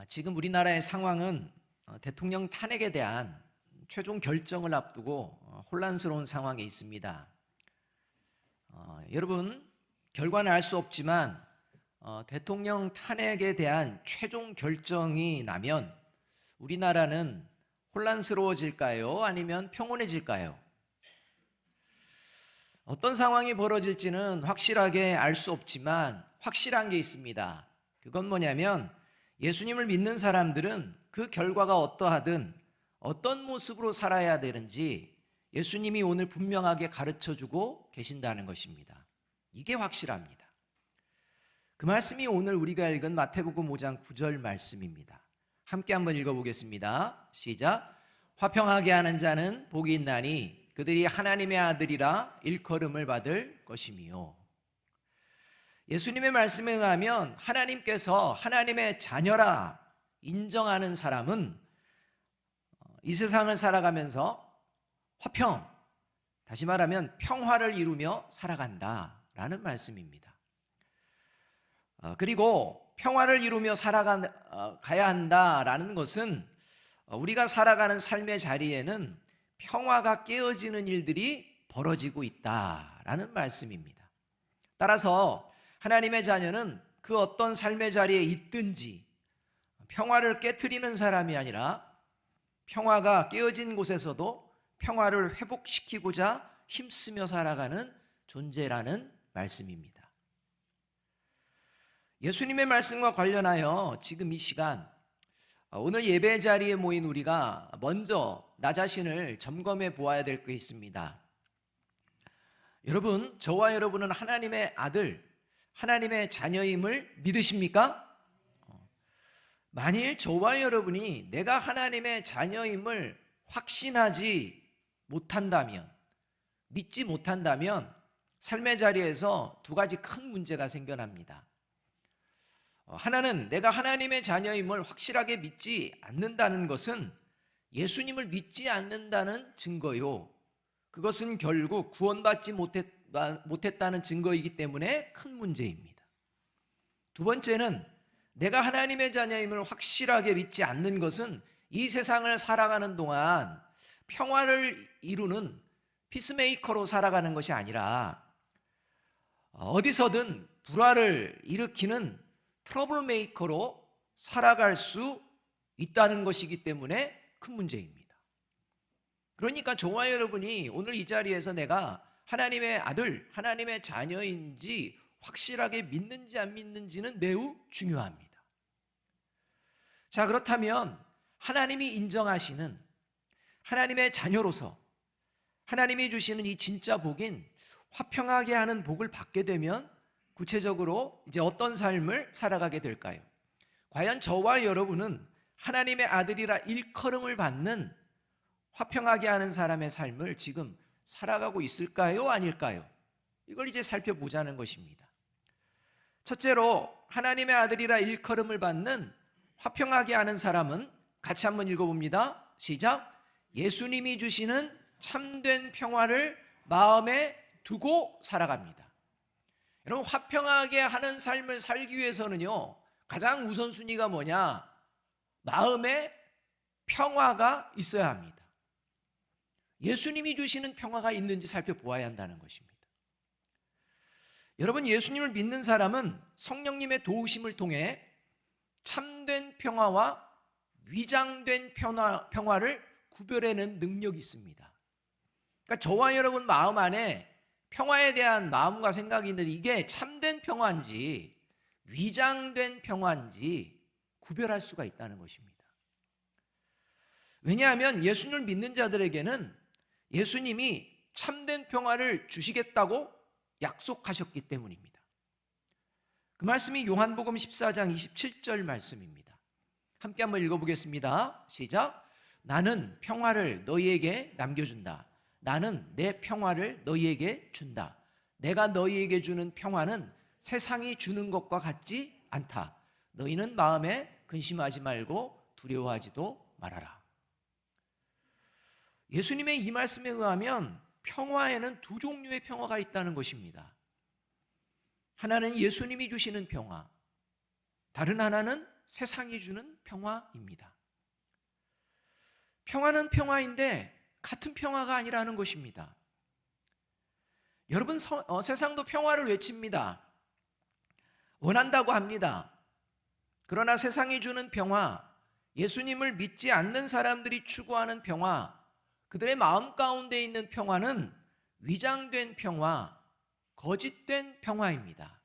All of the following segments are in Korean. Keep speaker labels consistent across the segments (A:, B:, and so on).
A: 아, 지금 우리나라의 상황은 어, 대통령 탄핵에 대한 최종 결정을 앞두고 어, 혼란스러운 상황에 있습니다. 어, 여러분 결과는 알 수 없지만 어, 대통령 탄핵에 대한 최종 결정이 나면 우리나라는 혼란스러워질까요? 아니면 평온해질까요? 어떤 상황이 벌어질지는 확실하게 알 수 없지만 확실한 게 있습니다. 그건 뭐냐면 예수님을 믿는 사람들은 그 결과가 어떠하든 어떤 모습으로 살아야 되는지 예수님이 오늘 분명하게 가르쳐 주고 계신다는 것입니다. 이게 확실합니다. 그 말씀이 오늘 우리가 읽은 마태복음 5장 9절 말씀입니다. 함께 한번 읽어보겠습니다. 시작. 화평하게 하는 자는 복이 있나니 그들이 하나님의 아들이라 일컬음을 받을 것이미요. 예수님의 말씀에 의하면 하나님께서 하나님의 자녀라 인정하는 사람은 이 세상을 살아가면서 화평, 다시 말하면 평화를 이루며 살아간다라는 말씀입니다. 어, 그리고 평화를 이루며 살아가야 한다라는 것은 어, 우리가 살아가는 삶의 자리에는 평화가 깨어지는 일들이 벌어지고 있다라는 말씀입니다. 따라서 하나님의 자녀는 그 어떤 삶의 자리에 있든지 평화를 깨뜨리는 사람이 아니라 평화가 깨어진 곳에서도 평화를 회복시키고자 힘쓰며 살아가는 존재라는 말씀입니다. 예수님의 말씀과 관련하여 지금 이 시간 오늘 예배 자리에 모인 우리가 먼저 나 자신을 점검해 보아야 될 게 있습니다. 여러분, 저와 여러분은 하나님의 아들, 하나님의 자녀임을 믿으십니까? 만일 저와 여러분이 내가 하나님의 자녀임을 확신하지 못한다면, 믿지 못한다면, 삶의 자리에서 두 가지 큰 문제가 생겨납니다. 어, 하나는 내가 하나님의 자녀임을 확실하게 믿지 않는다는 것은 예수님을 믿지 않는다는 증거요. 그것은 결국 구원받지 못했 다는 증거이기 때문에 큰 문제입니다. 두 번째는 내가 하나님의 자녀임을 확실하게 믿지 않는 것은 이 세상을 살아가는 동안 평화를 이루는 피스메이커로 살아가는 것이 아니라 어디서든 불화를 일으키는 트러블 메이커로 살아갈 수 있다는 것이기 때문에 큰 문제입니다. 그러니까 저와 여러분이 오늘 이 자리에서 내가 하나님의 아들, 하나님의 자녀인지 확실하게 믿는지 안 믿는지는 매우 중요합니다. 자, 그렇다면 하나님이 인정하시는 하나님의 자녀로서 하나님이 주시는 이 진짜 복인 화평하게 하는 복을 받게 되면 구체적으로 이제 어떤 삶을 살아가게 될까요? 과연 저와 여러분은 하나님의 아들이라 일컬음을 받는 화평하게 하는 사람의 삶을 지금 살아가고 있을까요? 아닐까요? 이걸 이제 살펴보자는 것입니다. 첫째로 하나님의 아들이라 일컬음을 받는 화평하게 하는 사람은 같이 한번 읽어봅니다. 시작. 예수님이 주시는 참된 평화를 마음에 두고 살아갑니다. 여러분 화평하게 하는 삶을 살기 위해서는요 가장 우선순위가 뭐냐 마음에 평화가 있어야 합니다. 예수님이 주시는 평화가 있는지 살펴보아야 한다는 것입니다. 여러분 예수님을 믿는 사람은 성령님의 도우심을 통해 참된 평화와 위장된 평화, 평화를 구별해내는 능력이 있습니다. 그러니까 저와 여러분 마음 안에 평화에 대한 마음과 생각이 있는데 이게 참된 평화인지 위장된 평화인지 구별할 수가 있다는 것입니다. 왜냐하면 예수님을 믿는 자들에게는 예수님이 참된 평화를 주시겠다고 약속하셨기 때문입니다. 그 말씀이 요한복음 14장 27절 말씀입니다. 함께 한번 읽어보겠습니다. 시작. 나는 평화를 너희에게 남겨준다. 나는 내 평화를 너희에게 준다. 내가 너희에게 주는 평화는 세상이 주는 것과 같지 않다. 너희는 마음에 근심하지 말고 두려워하지도 말아라. 예수님의 이 말씀에 의하면 평화에는 두 종류의 평화가 있다는 것입니다. 하나는 예수님이 주시는 평화. 다른 하나는 세상이 주는 평화입니다. 평화는 평화인데 같은 평화가 아니라는 것입니다. 여러분 서, 어, 세상도 평화를 외칩니다. 원한다고 합니다. 그러나 세상이 주는 평화, 예수님을 믿지 않는 사람들이 추구하는 평화, 그들의 마음 가운데 있는 평화는 위장된 평화, 거짓된 평화입니다.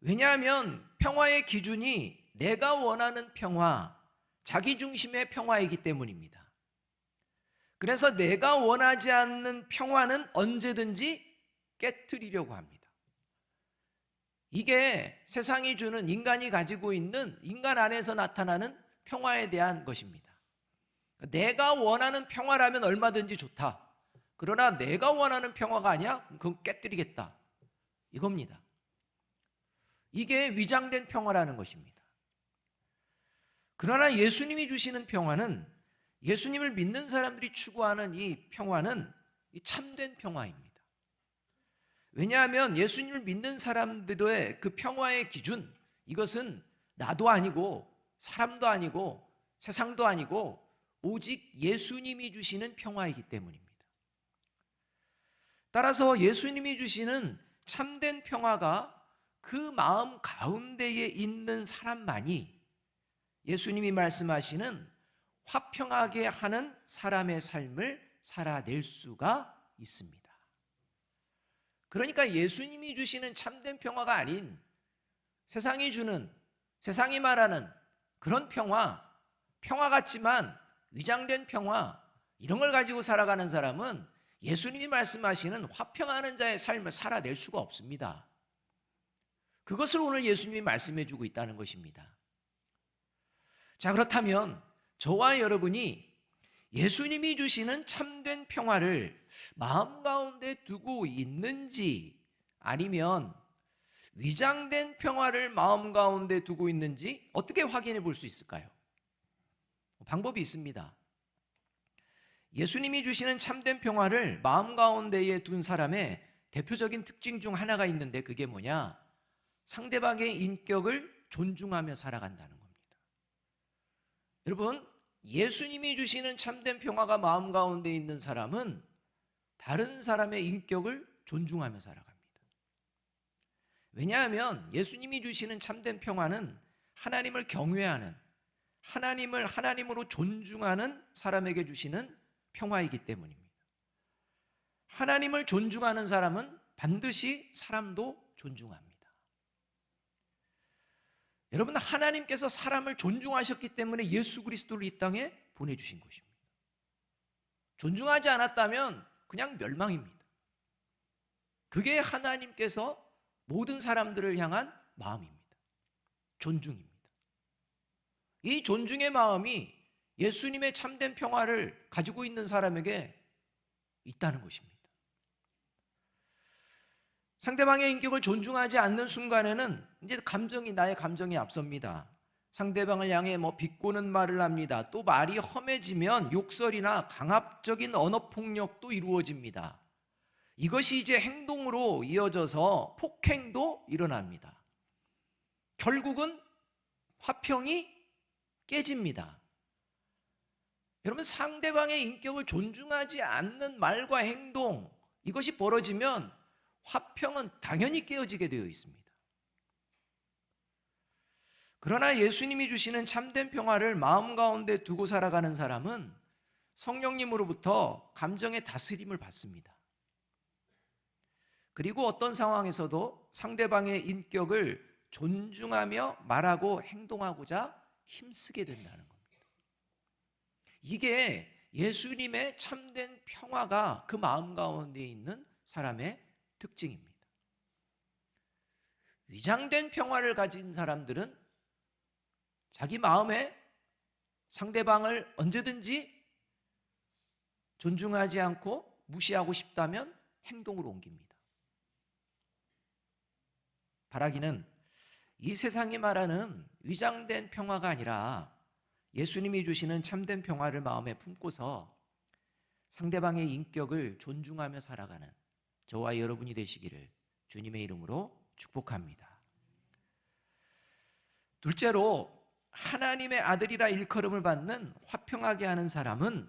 A: 왜냐하면 평화의 기준이 내가 원하는 평화, 자기 중심의 평화이기 때문입니다. 그래서 내가 원하지 않는 평화는 언제든지 깨뜨리려고 합니다. 이게 세상이 주는 인간이 가지고 있는 인간 안에서 나타나는 평화에 대한 것입니다. 내가 원하는 평화라면 얼마든지 좋다. 그러나 내가 원하는 평화가 아니야? 그럼 깨뜨리겠다. 이겁니다. 이게 위장된 평화라는 것입니다. 그러나 예수님이 주시는 평화는 예수님을 믿는 사람들이 추구하는 이 평화는 이 참된 평화입니다. 왜냐하면 예수님을 믿는 사람들의 그 평화의 기준, 이것은 나도 아니고 사람도 아니고 세상도 아니고 오직 예수님이 주시는 평화이기 때문입니다. 따라서 예수님이 주시는 참된 평화가 그 마음 가운데에 있는 사람만이 예수님이 말씀하시는 화평하게 하는 사람의 삶을 살아낼 수가 있습니다. 그러니까 예수님이 주시는 참된 평화가 아닌 세상이 주는 세상이 말하는 그런 평화, 평화 같지만 위장된 평화 이런 걸 가지고 살아가는 사람은 예수님이 말씀하시는 화평하는 자의 삶을 살아낼 수가 없습니다. 그것을 오늘 예수님이 말씀해 주고 있다는 것입니다. 자, 그렇다면 저와 여러분이 예수님이 주시는 참된 평화를 마음 가운데 두고 있는지 아니면 위장된 평화를 마음 가운데 두고 있는지 어떻게 확인해 볼 수 있을까요? 방법이 있습니다. 예수님이 주시는 참된 평화를 마음 가운데에 둔 사람의 대표적인 특징 중 하나가 있는데 그게 뭐냐? 상대방의 인격을 존중하며 살아간다는 겁니다. 여러분, 예수님이 주시는 참된 평화가 마음 가운데 있는 사람은 다른 사람의 인격을 존중하며 살아갑니다. 왜냐하면 예수님이 주시는 참된 평화는 하나님을 경외하는 하나님을 하나님으로 존중하는 사람에게 주시는 평화이기 때문입니다. 하나님을 존중하는 사람은 반드시 사람도 존중합니다. 여러분 하나님께서 사람을 존중하셨기 때문에 예수 그리스도를 이 땅에 보내주신 것입니다. 존중하지 않았다면 그냥 멸망입니다. 그게 하나님께서 모든 사람들을 향한 마음입니다. 존중입니다. 이 존중의 마음이 예수님의 참된 평화를 가지고 있는 사람에게 있다는 것입니다. 상대방의 인격을 존중하지 않는 순간에는 이제 감정이 나의 감정이 앞섭니다. 상대방을 향해 뭐 비꼬는 말을 합니다. 또 말이 험해지면 욕설이나 강압적인 언어 폭력도 이루어집니다. 이것이 이제 행동으로 이어져서 폭행도 일어납니다. 결국은 화평이 깨집니다. 여러분 상대방의 인격을 존중하지 않는 말과 행동 이것이 벌어지면 화평은 당연히 깨어지게 되어 있습니다. 그러나 예수님이 주시는 참된 평화를 마음 가운데 두고 살아가는 사람은 성령님으로부터 감정의 다스림을 받습니다. 그리고 어떤 상황에서도 상대방의 인격을 존중하며 말하고 행동하고자 힘쓰게 된다는 겁니다. 이게 예수님의 참된 평화가 그 마음 가운데 있는 사람의 특징입니다. 위장된 평화를 가진 사람들은 자기 마음에 상대방을 언제든지 존중하지 않고 무시하고 싶다면 행동으로 옮깁니다. 바라기는 이 세상이 말하는 위장된 평화가 아니라 예수님이 주시는 참된 평화를 마음에 품고서 상대방의 인격을 존중하며 살아가는 저와 여러분이 되시기를 주님의 이름으로 축복합니다. 둘째로 하나님의 아들이라 일컬음을 받는 화평하게 하는 사람은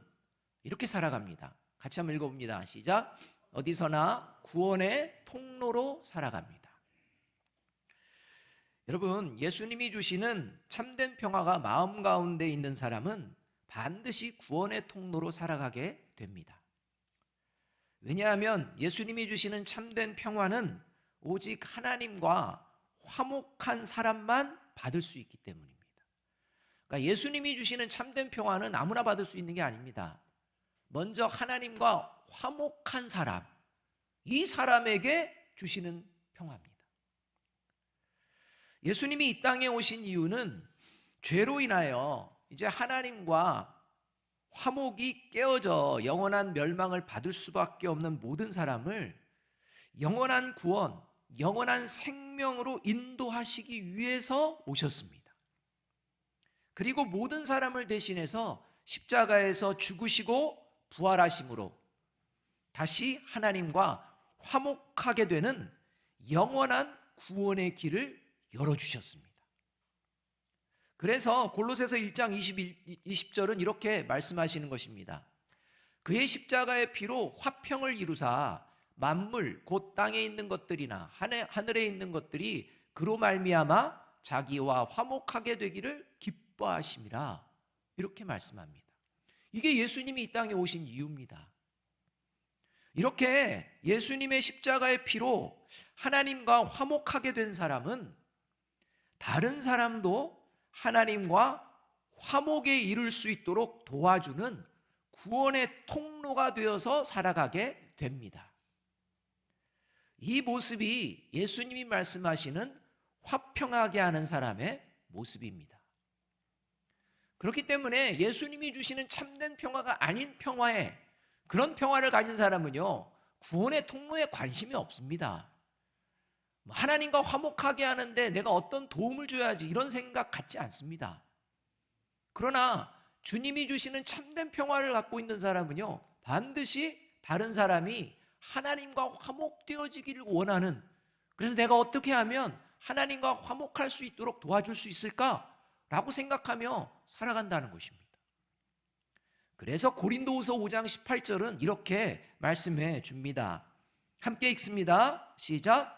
A: 이렇게 살아갑니다. 같이 한번 읽어봅니다. 시작. 어디서나 구원의 통로로 살아갑니다. 여러분, 예수님이 주시는 참된 평화가 마음 가운데 있는 사람은 반드시 구원의 통로로 살아가게 됩니다. 왜냐하면 예수님이 주시는 참된 평화는 오직 하나님과 화목한 사람만 받을 수 있기 때문입니다. 그러니까 예수님이 주시는 참된 평화는 아무나 받을 수 있는 게 아닙니다. 먼저 하나님과 화목한 사람, 이 사람에게 주시는 평화입니다. 예수님이 이 땅에 오신 이유는 죄로 인하여 이제 하나님과 화목이 깨어져 영원한 멸망을 받을 수밖에 없는 모든 사람을 영원한 구원, 영원한 생명으로 인도하시기 위해서 오셨습니다. 그리고 모든 사람을 대신해서 십자가에서 죽으시고 부활하심으로 다시 하나님과 화목하게 되는 영원한 구원의 길을 열어주셨습니다. 그래서 골로새서 1장 21, 20절은 이렇게 말씀하시는 것입니다. 그의 십자가의 피로 화평을 이루사 만물 곧 땅에 있는 것들이나 하늘에 있는 것들이 그로 말미암아 자기와 화목하게 되기를 기뻐하심이라 이렇게 말씀합니다. 이게 예수님이 이 땅에 오신 이유입니다. 이렇게 예수님의 십자가의 피로 하나님과 화목하게 된 사람은 다른 사람도 하나님과 화목에 이를 수 있도록 도와주는 구원의 통로가 되어서 살아가게 됩니다. 이 모습이 예수님이 말씀하시는 화평하게 하는 사람의 모습입니다. 그렇기 때문에 예수님이 주시는 참된 평화가 아닌 평화에 그런 평화를 가진 사람은요, 구원의 통로에 관심이 없습니다. 하나님과 화목하게 하는데 내가 어떤 도움을 줘야지 이런 생각 갖지 않습니다. 그러나 주님이 주시는 참된 평화를 갖고 있는 사람은요, 반드시 다른 사람이 하나님과 화목되어지기를 원하는 그래서 내가 어떻게 하면 하나님과 화목할 수 있도록 도와줄 수 있을까? 라고 생각하며 살아간다는 것입니다. 그래서 고린도후서 5장 18절은 이렇게 말씀해 줍니다. 함께 읽습니다. 시작.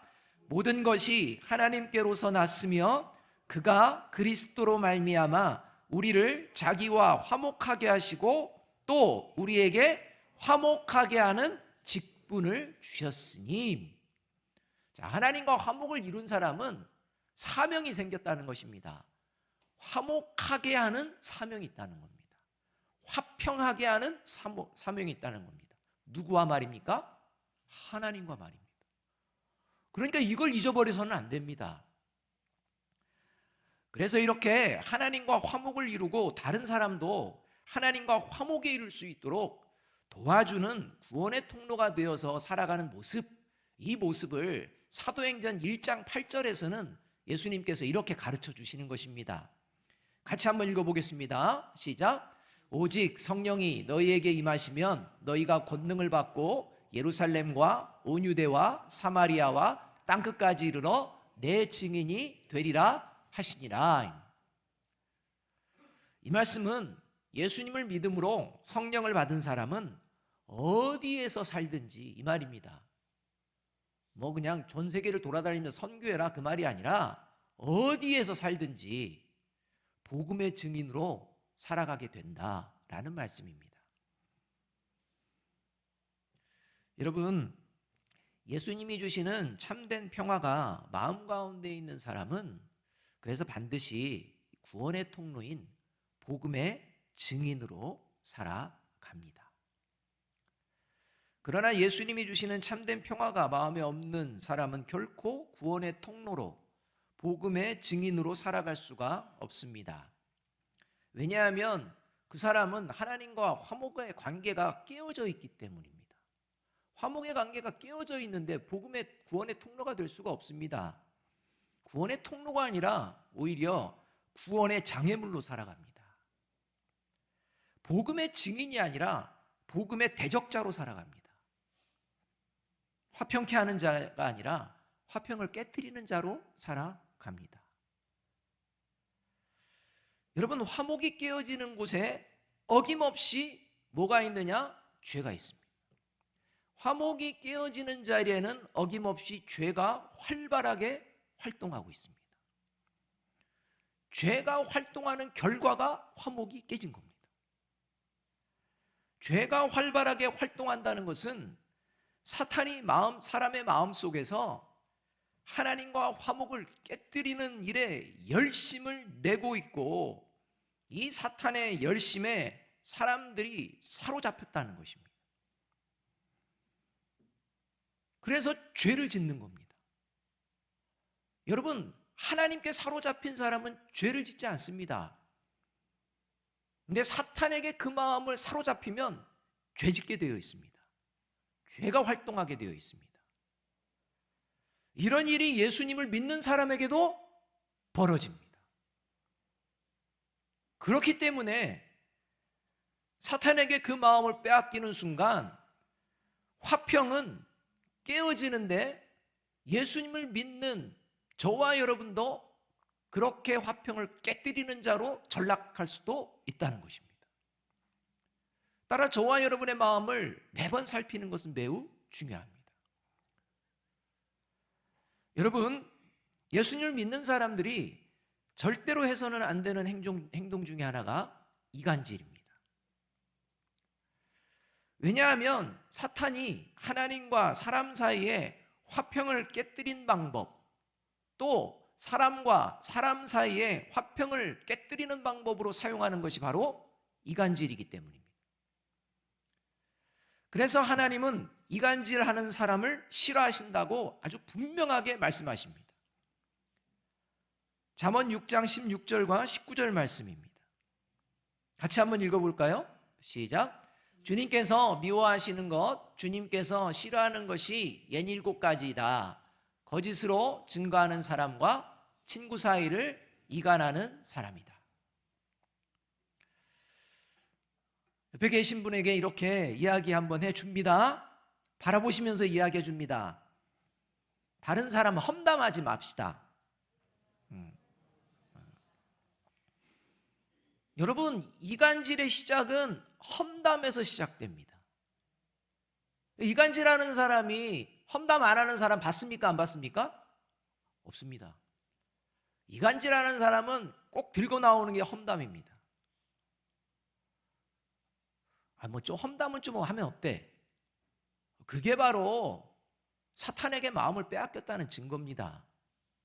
A: 모든 것이 하나님께로서 났으며 그가 그리스도로 말미암아 우리를 자기와 화목하게 하시고 또 우리에게 화목하게 하는 직분을 주셨으니 자, 하나님과 화목을 이룬 사람은 사명이 생겼다는 것입니다. 화목하게 하는 사명이 있다는 겁니다. 화평하게 하는 사명이 있다는 겁니다. 누구와 말입니까? 하나님과 말입니다. 그러니까 이걸 잊어버려서는 안 됩니다. 그래서 이렇게 하나님과 화목을 이루고 다른 사람도 하나님과 화목에 이룰 수 있도록 도와주는 구원의 통로가 되어서 살아가는 모습, 이 모습을 사도행전 1장 8절에서는 예수님께서 이렇게 가르쳐 주시는 것입니다. 같이 한번 읽어보겠습니다. 시작. 오직 성령이 너희에게 임하시면 너희가 권능을 받고 예루살렘과 온 유대와 사마리아와 땅 끝까지 이르러 내 증인이 되리라 하시니라. 이 말씀은 예수님을 믿음으로 성령을 받은 사람은 어디에서 살든지 이 말입니다. 뭐 그냥 전 세계를 돌아다니며 선교해라 그 말이 아니라 어디에서 살든지 복음의 증인으로 살아가게 된다라는 말씀입니다. 여러분, 예수님이 주시는 참된 평화가 마음 가운데 있는 사람은 그래서 반드시 구원의 통로인 복음의 증인으로 살아갑니다. 그러나 예수님이 주시는 참된 평화가 마음에 없는 사람은 결코 구원의 통로로 복음의 증인으로 살아갈 수가 없습니다. 왜냐하면 그 사람은 하나님과 화목의 관계가 깨어져 있기 때문입니다. 화목의 관계가 깨어져 있는데 복음의 구원의 통로가 될 수가 없습니다. 구원의 통로가 아니라 오히려 구원의 장애물로 살아갑니다. 복음의 증인이 아니라 복음의 대적자로 살아갑니다. 화평케 하는 자가 아니라 화평을 깨뜨리는 자로 살아갑니다. 여러분 화목이 깨어지는 곳에 어김없이 뭐가 있느냐? 죄가 있습니다. 화목이 깨어지는 자리에는 어김없이 죄가 활발하게 활동하고 있습니다. 죄가 활동하는 결과가 화목이 깨진 겁니다. 죄가 활발하게 활동한다는 것은 사탄이 마음 사람의 마음 속에서 하나님과 화목을 깨뜨리는 일에 열심을 내고 있고 이 사탄의 열심에 사람들이 사로잡혔다는 것입니다. 그래서 죄를 짓는 겁니다. 여러분, 하나님께 사로잡힌 사람은 죄를 짓지 않습니다. 근데 사탄에게 그 마음을 사로잡히면 죄 짓게 되어 있습니다. 죄가 활동하게 되어 있습니다. 이런 일이 예수님을 믿는 사람에게도 벌어집니다. 그렇기 때문에 사탄에게 그 마음을 빼앗기는 순간 화평은 깨어지는데 예수님을 믿는 저와 여러분도 그렇게 화평을 깨뜨리는 자로 전락할 수도 있다는 것입니다. 따라 저와 여러분의 마음을 매번 살피는 것은 매우 중요합니다. 여러분, 예수님을 믿는 사람들이 절대로 해서는 안 되는 행동, 행동 중에 하나가 이간질입니다. 왜냐하면 사탄이 하나님과 사람 사이에 화평을 깨뜨린 방법, 또 사람과 사람 사이에 화평을 깨뜨리는 방법으로 사용하는 것이 바로 이간질이기 때문입니다. 그래서 하나님은 이간질 하는 사람을 싫어하신다고 아주 분명하게 말씀하십니다. 잠언 6장 16절과 19절 말씀입니다. 같이 한번 읽어 볼까요? 시작. 주님께서 미워하시는 것, 주님께서 싫어하는 것이 옌 일곱 가지이다. 거짓으로 증거하는 사람과 친구 사이를 이간하는 사람이다. 옆에 계신 분에게 이렇게 이야기 한번 해 줍니다. 바라보시면서 이야기해 줍니다. 다른 사람 험담하지 맙시다. 음. 여러분, 이간질의 시작은 험담에서 시작됩니다. 이간질하는 사람이 험담 안 하는 사람 봤습니까? 안 봤습니까? 없습니다. 이간질하는 사람은 꼭 들고 나오는 게 험담입니다. 아, 뭐 좀 험담은 좀 하면 어때? 그게 바로 사탄에게 마음을 빼앗겼다는 증거입니다.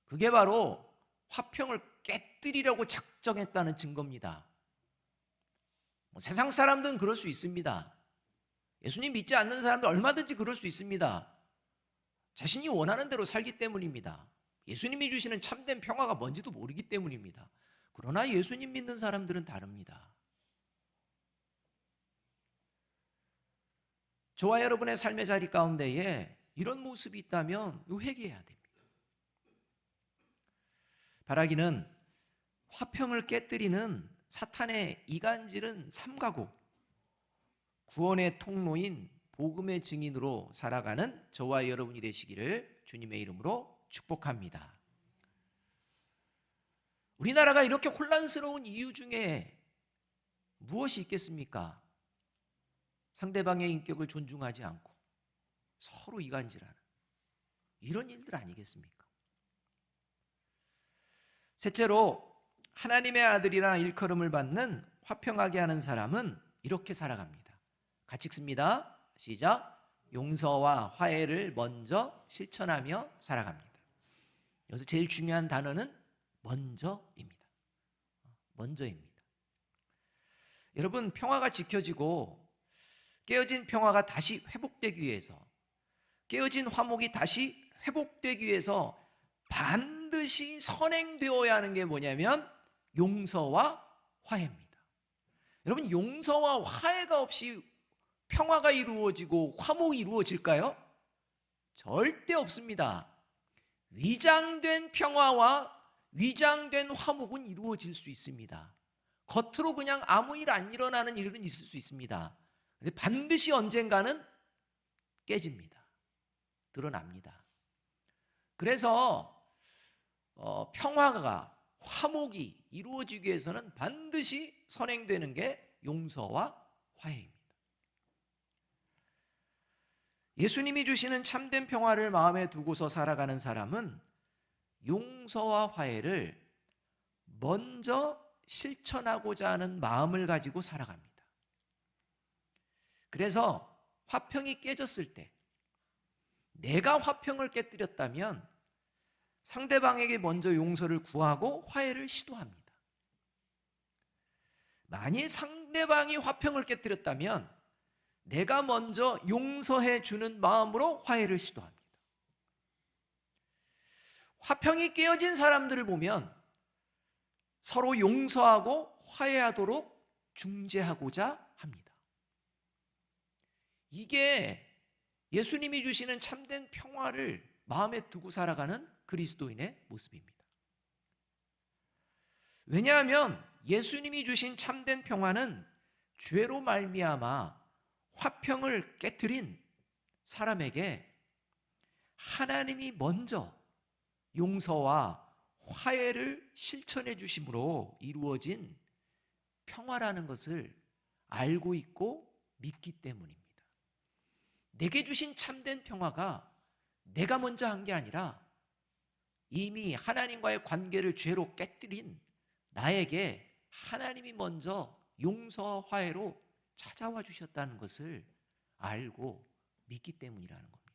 A: 그게 바로 화평을 깨뜨리려고 작정했다는 증거입니다. 뭐 세상 사람들은 그럴 수 있습니다. 예수님 믿지 않는 사람들 얼마든지 그럴 수 있습니다. 자신이 원하는 대로 살기 때문입니다. 예수님이 주시는 참된 평화가 뭔지도 모르기 때문입니다. 그러나 예수님 믿는 사람들은 다릅니다. 저와 여러분의 삶의 자리 가운데에 이런 모습이 있다면 회개해야 됩니다. 바라기는 화평을 깨뜨리는 사탄의 이간질은 삼가고 구원의 통로인 복음의 증인으로 살아가는 저와 여러분이 되시기를 주님의 이름으로 축복합니다. 우리나라가 이렇게 혼란스러운 이유 중에 무엇이 있겠습니까? 상대방의 인격을 존중하지 않고 서로 이간질하는 이런 일들 아니겠습니까? 셋째로 하나님의 아들이라 일컬음을 받는 화평하게 하는 사람은 이렇게 살아갑니다. 같이 읽습니다. 시작. 용서와 화해를 먼저 실천하며 살아갑니다. 여기서 제일 중요한 단어는 먼저입니다. 먼저입니다. 여러분, 평화가 지켜지고 깨어진 평화가 다시 회복되기 위해서 깨어진 화목이 다시 회복되기 위해서 반드시 선행되어야 하는 게 뭐냐면 용서와 화해입니다. 여러분, 용서와 화해가 없이 평화가 이루어지고 화목이 이루어질까요? 절대 없습니다. 위장된 평화와 위장된 화목은 이루어질 수 있습니다. 겉으로 그냥 아무 일 안 일어나는 일은 있을 수 있습니다. 근데 반드시 언젠가는 깨집니다. 드러납니다. 그래서 어, 평화가 화목이 이루어지기 위해서는 반드시 선행되는 게 용서와 화해입니다. 예수님이 주시는 참된 평화를 마음에 두고서 살아가는 사람은 용서와 화해를 먼저 실천하고자 하는 마음을 가지고 살아갑니다. 그래서 화평이 깨졌을 때 내가 화평을 깨뜨렸다면 상대방에게 먼저 용서를 구하고 화해를 시도합니다. 만일 상대방이 화평을 깨뜨렸다면 내가 먼저 용서해 주는 마음으로 화해를 시도합니다. 화평이 깨어진 사람들을 보면 서로 용서하고 화해하도록 중재하고자 합니다. 이게 예수님이 주시는 참된 평화를 마음에 두고 살아가는 그리스도인의 모습입니다. 왜냐하면 예수님이 주신 참된 평화는 죄로 말미암아 화평을 깨뜨린 사람에게 하나님이 먼저 용서와 화해를 실천해 주심으로 이루어진 평화라는 것을 알고 있고 믿기 때문입니다. 내게 주신 참된 평화가 내가 먼저 한 게 아니라 이미 하나님과의 관계를 죄로 깨뜨린 나에게 하나님이 먼저 용서와 화해로 찾아와 주셨다는 것을 알고 믿기 때문이라는 겁니다.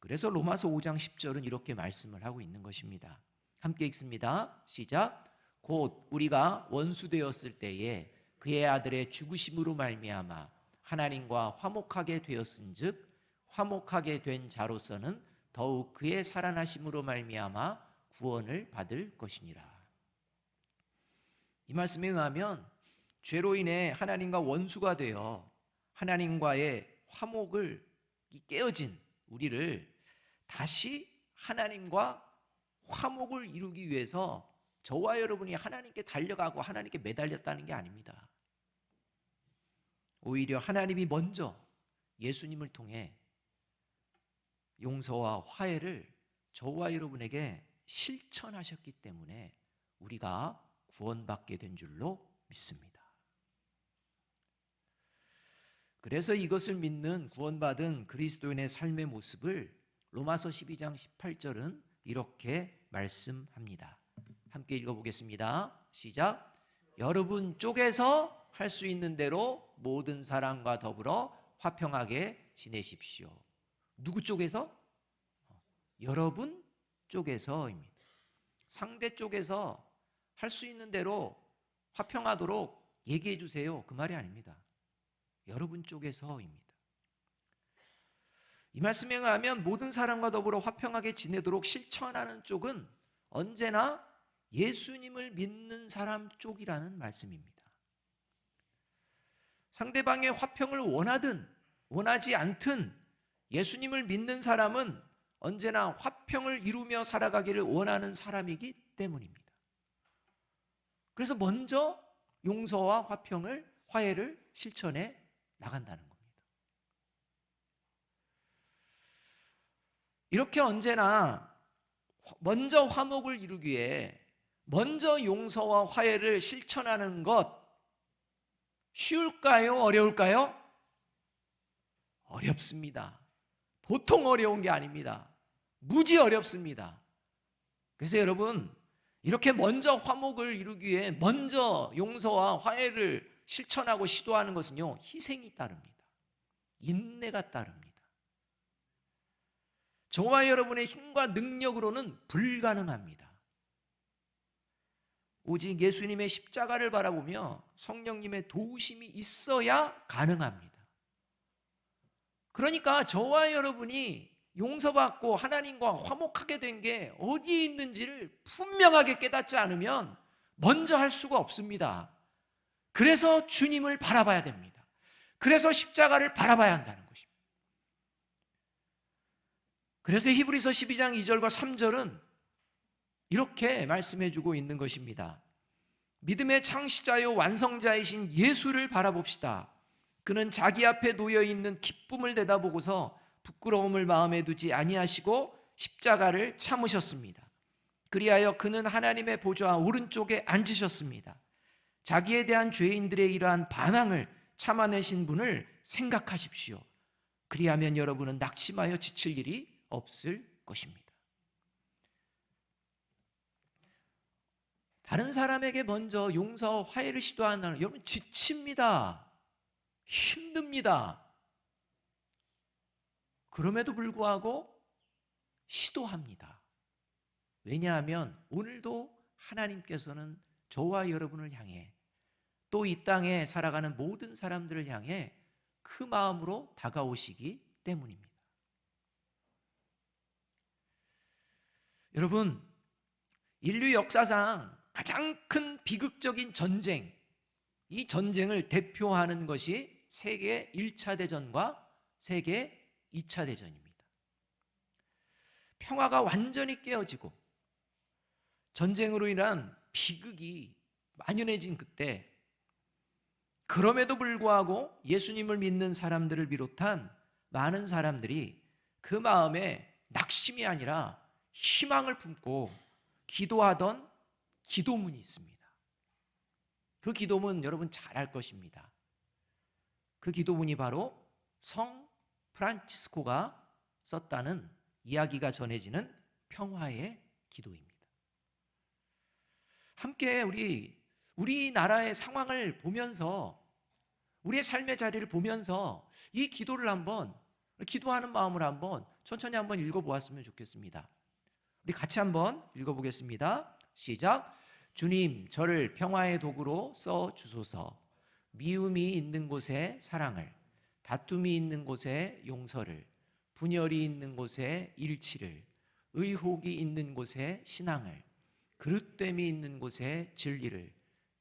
A: 그래서 로마서 5장 10절은 이렇게 말씀을 하고 있는 것입니다. 함께 읽습니다. 시작. 곧 우리가 원수 되었을 때에 그의 아들의 죽으심으로 말미암아 하나님과 화목하게 되었은즉 화목하게 된 자로서는 더욱 그의 살아나심으로 말미암아 구원을 받을 것이니라. 이 말씀에 의하면 죄로 인해 하나님과 원수가 되어 하나님과의 화목을 깨어진 우리를 다시 하나님과 화목을 이루기 위해서 저와 여러분이 하나님께 달려가고 하나님께 매달렸다는 게 아닙니다. 오히려 하나님이 먼저 예수님을 통해 용서와 화해를 저와 여러분에게 실천하셨기 때문에 우리가 구원받게 된 줄로 믿습니다. 그래서 이것을 믿는 구원받은 그리스도인의 삶의 모습을 로마서 12장 18절은 이렇게 말씀합니다. 함께 읽어보겠습니다. 시작. 여러분 쪽에서 할 수 있는 대로 모든 사람과 더불어 화평하게 지내십시오. 누구 쪽에서? 여러분 쪽에서입니다. 상대 쪽에서 할 수 있는 대로 화평하도록 얘기해 주세요. 그 말이 아닙니다. 여러분 쪽에서입니다. 이 말씀에 의하면 모든 사람과 더불어 화평하게 지내도록 실천하는 쪽은 언제나 예수님을 믿는 사람 쪽이라는 말씀입니다. 상대방의 화평을 원하든 원하지 않든 예수님을 믿는 사람은 언제나 화평을 이루며 살아가기를 원하는 사람이기 때문입니다. 그래서 먼저 용서와 화평을 화해를 실천해 나간다는 겁니다. 이렇게 언제나 먼저 화목을 이루기 위해 먼저 용서와 화해를 실천하는 것 쉬울까요? 어려울까요? 어렵습니다. 보통 어려운 게 아닙니다. 무지 어렵습니다. 그래서 여러분, 이렇게 먼저 화목을 이루기 위해 먼저 용서와 화해를 실천하고 시도하는 것은요, 희생이 따릅니다. 인내가 따릅니다. 저와 여러분의 힘과 능력으로는 불가능합니다. 오직 예수님의 십자가를 바라보며 성령님의 도우심이 있어야 가능합니다. 그러니까 저와 여러분이 용서받고 하나님과 화목하게 된 게 어디에 있는지를 분명하게 깨닫지 않으면 먼저 할 수가 없습니다. 그래서 주님을 바라봐야 됩니다. 그래서 십자가를 바라봐야 한다는 것입니다. 그래서 히브리서 12장 2절과 3절은 이렇게 말씀해 주고 있는 것입니다. 믿음의 창시자요 완성자이신 예수를 바라봅시다. 그는 자기 앞에 놓여 있는 기쁨을 내다보고서 부끄러움을 마음에 두지 아니하시고 십자가를 참으셨습니다. 그리하여 그는 하나님의 보좌 오른쪽에 앉으셨습니다. 자기에 대한 죄인들의 이러한 반항을 참아내신 분을 생각하십시오. 그리하면 여러분은 낙심하여 지칠 일이 없을 것입니다. 다른 사람에게 먼저 용서와 화해를 시도하는 여러분 지칩니다. 힘듭니다. 그럼에도 불구하고 시도합니다. 왜냐하면 오늘도 하나님께서는 저와 여러분을 향해 또 이 땅에 살아가는 모든 사람들을 향해 그 마음으로 다가오시기 때문입니다. 여러분, 인류 역사상 가장 큰 비극적인 전쟁, 이 전쟁을 대표하는 것이 세계 1차 대전과 세계 2차 대전입니다. 평화가 완전히 깨어지고 전쟁으로 인한 비극이 만연해진 그때 그럼에도 불구하고 예수님을 믿는 사람들을 비롯한 많은 사람들이 그 마음에 낙심이 아니라 희망을 품고 기도하던 기도문이 있습니다. 그 기도문 여러분 잘 알 것입니다. 그 기도문이 바로 성 프란치스코가 썼다는 이야기가 전해지는 평화의 기도입니다. 함께 우리 우리나라의 상황을 보면서 우리의 삶의 자리를 보면서 이 기도를 한번 기도하는 마음을 한번 천천히 한번 읽어 보았으면 좋겠습니다. 우리 같이 한번 읽어 보겠습니다. 시작. 주님, 저를 평화의 도구로 써 주소서. 미움이 있는 곳에 사랑을, 다툼이 있는 곳에 용서를, 분열이 있는 곳에 일치를, 의혹이 있는 곳에 신앙을, 그릇됨이 있는 곳에 진리를,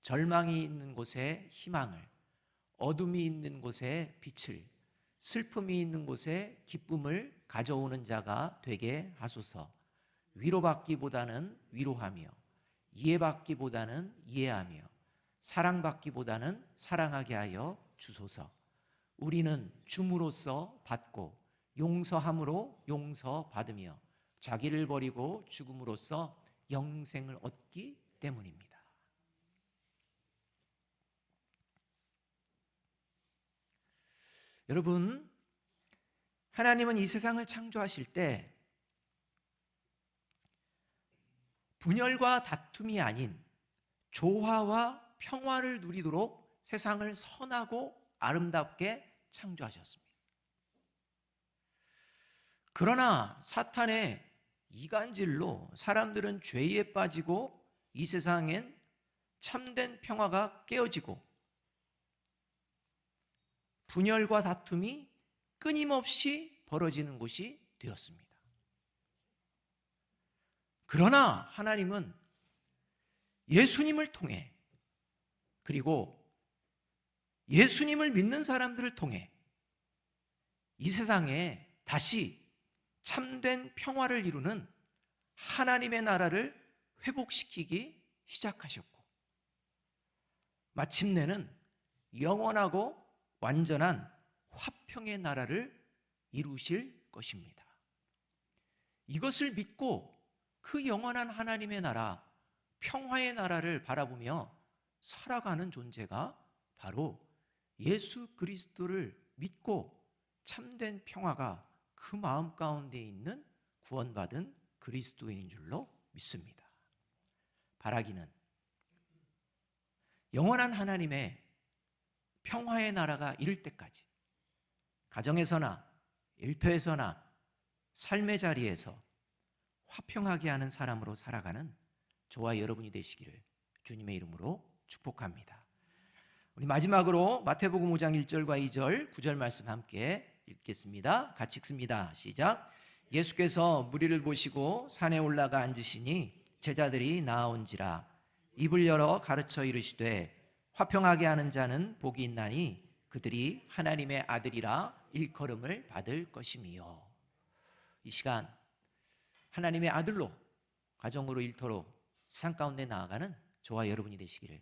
A: 절망이 있는 곳에 희망을, 어둠이 있는 곳에 빛을, 슬픔이 있는 곳에 기쁨을 가져오는 자가 되게 하소서. 위로받기보다는 위로하며, 이해받기보다는 이해하며, 사랑받기보다는 사랑하게 하여 주소서. 우리는 줌으로써 받고 용서함으로 용서받으며 자기를 버리고 죽음으로써 영생을 얻기 때문입니다. 여러분, 하나님은 이 세상을 창조하실 때 분열과 다툼이 아닌 조화와 평화를 누리도록 세상을 선하고 아름답게 창조하셨습니다. 그러나 사탄의 이간질로 사람들은 죄에 빠지고 이 세상엔 참된 평화가 깨어지고 분열과 다툼이 끊임없이 벌어지는 곳이 되었습니다. 그러나 하나님은 예수님을 통해 그리고 예수님을 믿는 사람들을 통해 이 세상에 다시 참된 평화를 이루는 하나님의 나라를 회복시키기 시작하셨고 마침내는 영원하고 완전한 화평의 나라를 이루실 것입니다. 이것을 믿고 그 영원한 하나님의 나라, 평화의 나라를 바라보며 살아가는 존재가 바로 예수 그리스도를 믿고 참된 평화가 그 마음 가운데 있는 구원받은 그리스도인인 줄로 믿습니다. 바라기는 영원한 하나님의 평화의 나라가 이를 때까지 가정에서나 일터에서나 삶의 자리에서 화평하게 하는 사람으로 살아가는 저와 여러분이 되시기를 주님의 이름으로 축복합니다. 우리 마지막으로 마태복음 5장 1절과 2절, 9절 말씀 함께 읽겠습니다. 같이 읽습니다. 시작. 예수께서 무리를 보시고 산에 올라가 앉으시니 제자들이 나아온지라 입을 열어 가르쳐 이르시되 화평하게 하는 자는 복이 있나니 그들이 하나님의 아들이라 일컬음을 받을 것이미요. 이 시간 하나님의 아들로 가정으로 일터로 세상 가운데 나아가는 저와 여러분이 되시기를